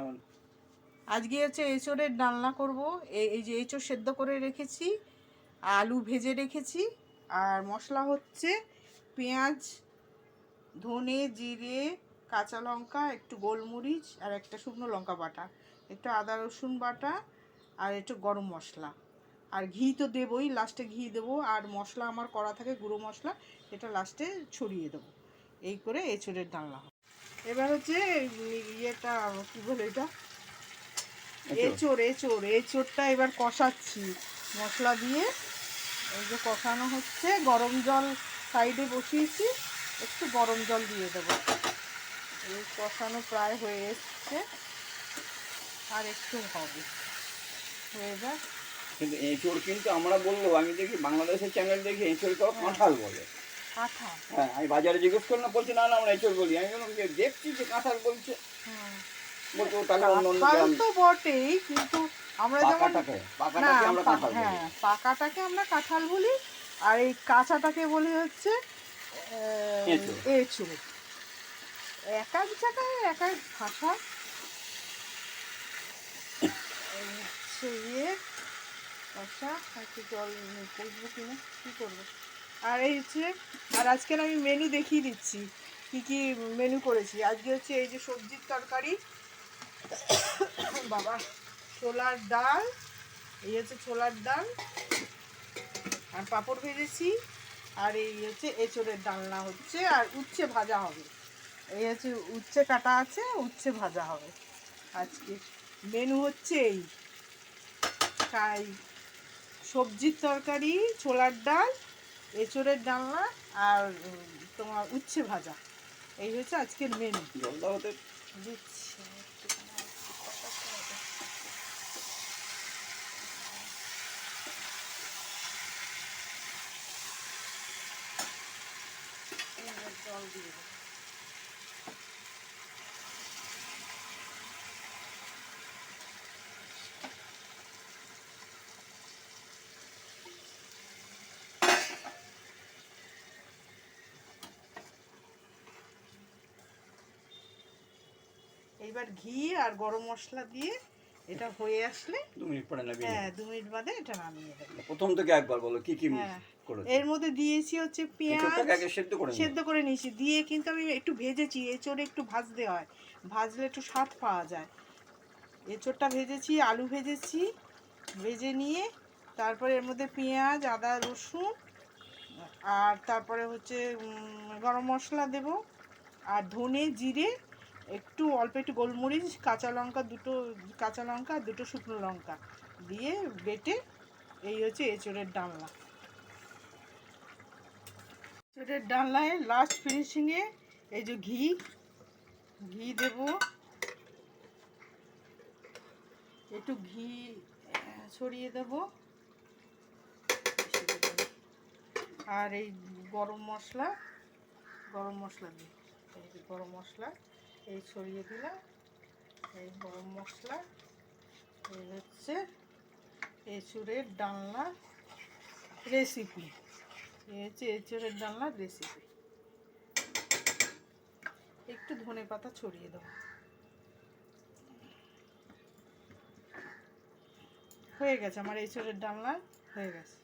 আমার আজকে হচ্ছে এঁচোড়ের ডালনা করব। এই যে এঁচোড় সেদ্ধ করে রেখেছি, আলু ভেজে রেখেছি, আর মশলা হচ্ছে পেঁয়াজ, ধনে, জিরে, কাঁচা লঙ্কা, একটু গোলমরিচ, আর একটা শুকনো লঙ্কা বাটা। একটু আদা রসুন বাটা, আর একটু গরম মশলা। আর ঘি তো দেবই, লাস্টে ঘি দেবো। আর মশলা আমার করা থাকে, গুঁড়ো মশলা, এটা লাস্টে ছড়িয়ে দেবো। এই করে এঁচোড়ের ডালনা। এবার হচ্ছে ইয়েটা কী বলে এটা? এঁচোড় এঁচোড়। এঁচোড়টা এবার কষাচ্ছি। মশলা দিয়ে এই যে কষানো হচ্ছে গরম জল সাইডে বসিয়েছি একটু গরম জল দিয়ে দেবো। এই কষানো প্রায় হয়ে এসছে। আর একটু হবে। হয়ে যাক। কিন্তু এঁচড় কিন্তু আমরা বলল আমি দেখি বাংলাদেশের চ্যানেল দেখি এঁচড়কে ওরা কাঁঠাল বলে। হ্যাঁ আমি বাজারে জিজ্ঞেস করলাম বলছি না না আমরা এঁচড় বলি। আমি বললাম যে দেখছি যে কাঁঠাল বলছে। বলছে ও তাহলে অন্য অন্য কাঁঠাল তো বটেই কিন্তু আমরা যেমন পাকাটাকে পাকাটাকে আমরা কাঁঠাল বলি। হ্যাঁ পাকাটাকে আমরা কাঁঠাল বলি আর এই কাঁচাটাকে বলি হচ্ছে আহ, এঁচোড়। এঁচোড়। এক এক জায়গায় এক এক ভাষা। এই হচ্ছে ইয়ে একটু জল করব কিনা? কী করব? আর এই হচ্ছে, আর আজকের আমি মেনু দেখিয়ে দিচ্ছি, কি কি মেনু করেছি। আজকে হচ্ছে এই যে সবজির তরকারি, বাবা, ছোলার ডাল, এই হচ্ছে ছোলার ডাল, আর পাঁপড় ভেজেছি, আর এই হচ্ছে এঁচড়ের ডালনা হচ্ছে, আর উচ্ছে ভাজা হবে। এই হচ্ছে উচ্ছে কাটা আছে, উচ্ছে ভাজা হবে। আজকে মেনু হচ্ছে এই। তাই সবজির তরকারি, ছোলার ডাল এঁচড়ের ডালনা আর তোমার উচ্ছে ভাজা। এই হচ্ছে আজকের মেনু দিচ্ছি জল দিয়ে এইবার ঘি আর গরম মশলা দিয়ে এটা হয়ে আসলে দু মিনিট পরে নেবি হ্যাঁ দু মিনিট বাদে এটা নামিয়ে দেবো। প্রথম থেকে একবার বলো কি কি হ্যাঁ। করেছ? এর মধ্যে দিয়েছি হচ্ছে পেঁয়াজ। সেদ্ধ করে সেদ্ধ করে নিয়েছি। দিয়ে কিন্তু আমি একটু ভেজেছি এঁচড়ে একটু ভাজতে হয়। ভাজলে একটু স্বাদ পাওয়া যায়। এঁচড়টা ভেজেছি আলু ভেজেছি ভেজে নিয়ে তারপরে এর মধ্যে পেঁয়াজ আদা রসুন আর তারপরে হচ্ছে গরম মশলা দেব আর ধনে জিরে একটু, অল্প একটু গোলমরিচ, কাঁচা লঙ্কা দুটো, কাঁচা লঙ্কা আর দুটো শুকনো লঙ্কা দিয়ে বেটে এই হচ্ছে এঁচড়ের ডালনা। এঁচড়ের ডালনায় লাস্ট ফিনিশিংয়ে এই যে ঘি ঘি দেব। একটু ঘি ছড়িয়ে দেব। আর এই গরম মশলা গরম মশলা দিই গরম মশলা। এই ছড়িয়ে দিলাম। এই গরম মশলা। এই হচ্ছে এঁচুড়ের ডালনার রেসিপি এই হচ্ছে এঁচুড়ের ডালনার রেসিপি একটু ধনে পাতা ছড়িয়ে দেবো। হয়ে গেছে, আমার এঁচুড়ের ডালনা হয়ে গেছে।